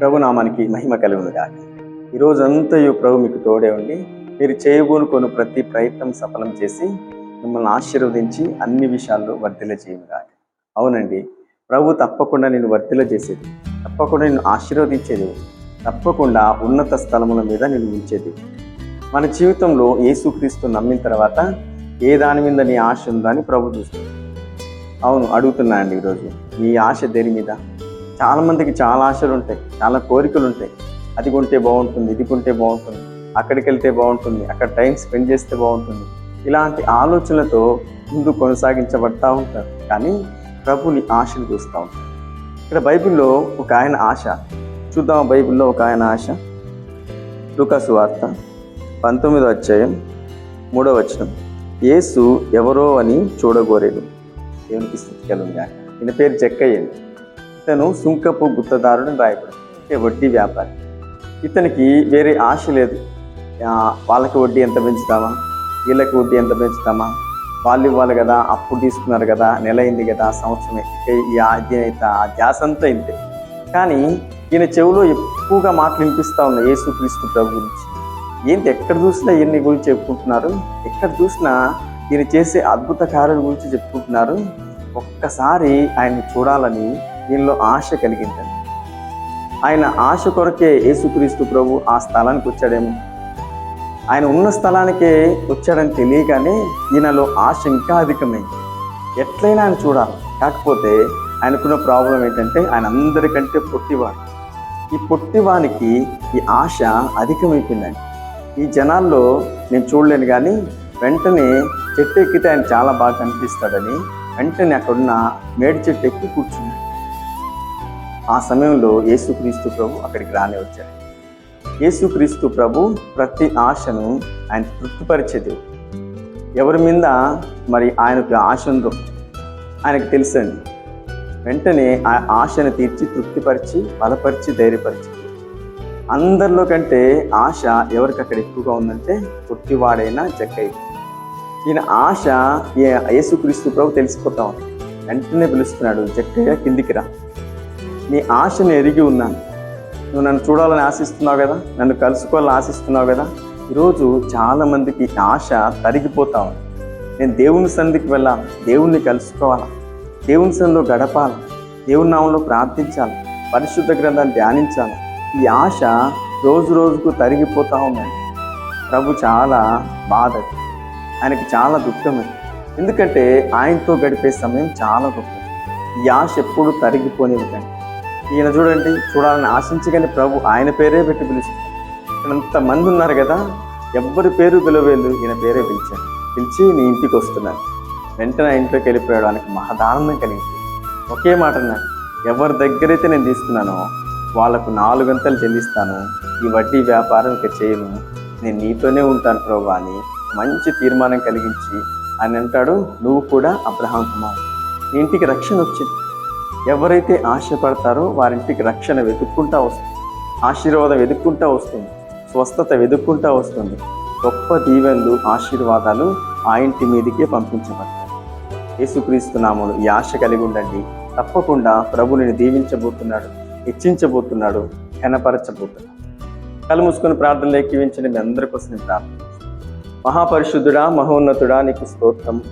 ప్రభునామానికి మహిమ కలుగును గాక. ఈ ప్రభు మీకు తోడే ఉండి మీరు చేయబోనుకొని ప్రతి ప్రయత్నం సఫలం చేసి మిమ్మల్ని ఆశీర్వదించి అన్ని విషయాల్లో వర్తిల చేయను అవునండి ప్రభు తప్పకుండా నేను వర్తిల చేసేది తప్పకుండా నేను ఆశీర్వదించేది తప్పకుండా ఉన్నత స్థలముల మీద నేను ఉంచేది. మన జీవితంలో యేసుక్రీస్తు నమ్మిన తర్వాత ఏ దాని మీద నీ ఆశ ఉందని ప్రభు చూస్తుంది అవును అడుగుతున్నా అండి ఈరోజు మీ ఆశ దేని మీద? చాలా మందికి చాలా ఆశలు ఉంటాయి చాలా కోరికలు ఉంటాయి. అది కొంటే బాగుంటుంది ఇది కొంటే బాగుంటుంది అక్కడికి వెళ్తే బాగుంటుంది అక్కడ టైం స్పెండ్ చేస్తే బాగుంటుంది. ఇలాంటి ఆలోచనలతో ముందు కొనసాగించబడతా ఉంటారు. కానీ ప్రభుని ఆశను చూస్తూ ఉంటారు. ఇక్కడ బైబిల్లో ఒక ఆయన ఆశ. చూద్దాం బైబిల్లో ఒక ఆయన ఆశ? లూకాసు వార్త పంతొమ్మిదో అధ్యాయం మూడో వచనం. యేసు ఎవరో అని చూడగోరేడు. దేవునికి స్థితికలు ఈయన పేరు చెక్కయ్యండి ఇతను సుంకపు గుత్తదారుడు రాయబడి అంటే వడ్డీ వ్యాపారి. ఇతనికి వేరే ఆశ లేదు. వాళ్ళకి వడ్డీ ఎంత పెంచుతామా? వీళ్ళకి వడ్డీ ఎంత పెంచుతామా? వాళ్ళు ఇవ్వాలి కదా అప్పు తీసుకున్నారు కదా నెల అయింది కదా సంవత్సరమే ఈ ధ్యాస అంతా ఇంతే. కానీ ఈయన చెవిలో ఎక్కువగా మాటలు వినిపిస్తూ ఉన్నాయి యేసుక్రీస్తు ప్రభు గురించి. ఏంటి ఎక్కడ చూసినా ఈయన్ని గురించి చెప్పుకుంటున్నారు? ఎక్కడ చూసినా ఈయన చేసే అద్భుత కార్యాల గురించి చెప్పుకుంటున్నారు? ఒక్కసారి ఆయన్ని చూడాలని దీనిలో ఆశ కలిగిందండి ఆయన ఆశ కొరకే యేసుక్రీస్తు ప్రభు ఆ స్థలానికి వచ్చాడేమో. ఆయన ఉన్న స్థలానికే వచ్చాడని తెలియగానే ఈయనలో ఆశ ఇంకా అధికమైంది. ఎట్లయినా ఆయన చూడాలి. కాకపోతే ఆయనకున్న ప్రాబ్లం ఏంటంటే ఆయన అందరికంటే పొట్టివాడు. ఈ పొట్టివానికి ఈ ఆశ అధికమైపోయిందండి. ఈ జనాల్లో నేను చూడలేను కానీ వెంటనే చెట్టు ఎక్కితే ఆయన చాలా బాగా కనిపిస్తాడని వెంటనే అక్కడున్న మేడి చెట్టు ఎక్కి కూర్చున్నాడు. ఆ సమయంలో యేసుక్రీస్తు ప్రభు అక్కడికి రానే వచ్చారు యేసుక్రీస్తు ప్రభు ప్రతి ఆశను ఆయన తృప్తిపరిచేది ఎవరి మీద మరి ఆయనకు ఆశ ఉందో ఆయనకు తెలుసండి. వెంటనే ఆ ఆశను తీర్చి తృప్తిపరిచి బలపరిచి ధైర్యపరిచి. అందరిలో కంటే ఆశ ఎవరికి అక్కడ ఎక్కువగా ఉందంటే పుట్టివాడైనా జక్కయ్య. ఈయన ఆశ ఏ- యేసుక్రీస్తు ప్రభు తెలిసిపోతా. ఉంది వెంటనే పిలుస్తున్నాడు జక్కయ్య కిందికి రా. నీ ఆశను ఎరిగి ఉన్నాను. నువ్వు నన్ను చూడాలని ఆశిస్తున్నావు కదా? నన్ను కలుసుకోవాలని ఆశిస్తున్నావు కదా? ఈరోజు చాలామందికి ఆశ తరిగిపోతా ఉంది. నేను దేవుని సంధికి వెళ్ళాలి. దేవుణ్ణి కలుసుకోవాలా? దేవుని సంధిలో గడపాలి? దేవుని నామంలో ప్రార్థించాలి? పరిశుద్ధ గ్రంథాన్ని ధ్యానించాలి? ఈ ఆశ రోజు రోజుకు తరిగిపోతూ ఉందండి ప్రభు చాలా బాధ. ఆయనకి చాలా దుఃఖమే ఎందుకంటే ఆయనతో గడిపే సమయం చాలా గొప్ప ఈ ఆశ ఎప్పుడు తరిగిపోనివ్వకండి. ఈయన చూడండి చూడాలని ఆశించగానే ప్రభు ఆయన పేరే పెట్టి పిలుస్తాడు ఇక్కడ అంతమంది ఉన్నారు కదా ఎవ్వరి పేరు పిలవేలు ఈయన పేరే పిలిచాను పిలిచి నీ ఇంటికి వస్తున్నాను. వెంటనే ఆ ఇంట్లోకి వెళ్ళిపోయడానికి మహదానందం కలిగింది. ఒకే మాట అన్నాడు ఎవరి దగ్గరైతే నేను తీసుకున్నానో వాళ్ళకు నాలుగంతలు చెల్లిస్తాను. ఈ వడ్డీ వ్యాపారం ఇక చేయను. నేను నీతోనే ఉంటాను ప్రభు అని మంచి తీర్మానం కలిగించి ఆయన అంటాడు నువ్వు కూడా అబ్రహాం కుమార్ ఇంటికి రక్షణ వచ్చింది. ఎవరైతే ఆశపడతారో వారింటికి రక్షణ వెతుక్కుంటా వస్తుంది. ఆశీర్వాదం వెతుక్కుంటా వస్తుంది. స్వస్థత వెతుక్కుంటా వస్తుంది. గొప్ప దీవెనలు ఆశీర్వాదాలు ఆ ఇంటి మీదకే పంపించబడతాయి. యేసుక్రీస్తు నామలు ఈ ఆశ కలిగి ఉండండి. తప్పకుండా ప్రభుని దీవించబోతున్నాడు హెచ్చించబోతున్నాడు ఘనపరచబోతున్నాడు. కళ్ళు మూసుకొని ప్రార్థనలు ఎక్కివించండి మీ అందరి కోసం ప్రార్థన మహాపరిశుద్ధుడా మహోన్నతుడా నీకు స్తోత్రం.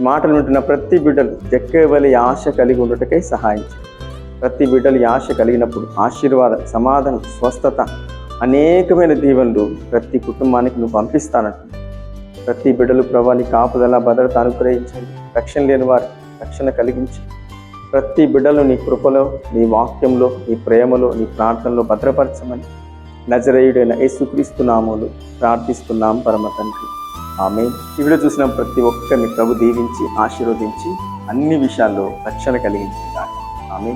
ఈ మాటలు వింటున్న ప్రతి బిడ్డలు జక్కేవలి ఆశ కలిగి ఉండటకై సహాయం ప్రతి బిడ్డలు ఆశ కలిగినప్పుడు ఆశీర్వాద సమాధానం స్వస్థత అనేకమైన దీవెనలు ప్రతి కుటుంబానికి నువ్వు పంపిస్తానంట ప్రతి బిడ్డలు ప్రభాని కాపుదల భద్రత అనుగ్రహించండి. రక్షణ లేని వారు రక్షణ కలిగించి ప్రతి బిడ్డలు నీ కృపలో నీ వాక్యంలో నీ ప్రేమలో నీ ప్రార్థనలో భద్రపరచమని నజరేయుడైన యేసుక్రీస్తు నామములు ప్రార్థిస్తున్నాం పరమ తండ్రి. ఆమె ఈ వీడియో చూసిన ప్రతి ఒక్కరిని ప్రభు దీవించి ఆశీర్వదించి అన్ని విషయాల్లో రక్షణ కలిగించింది ఆమె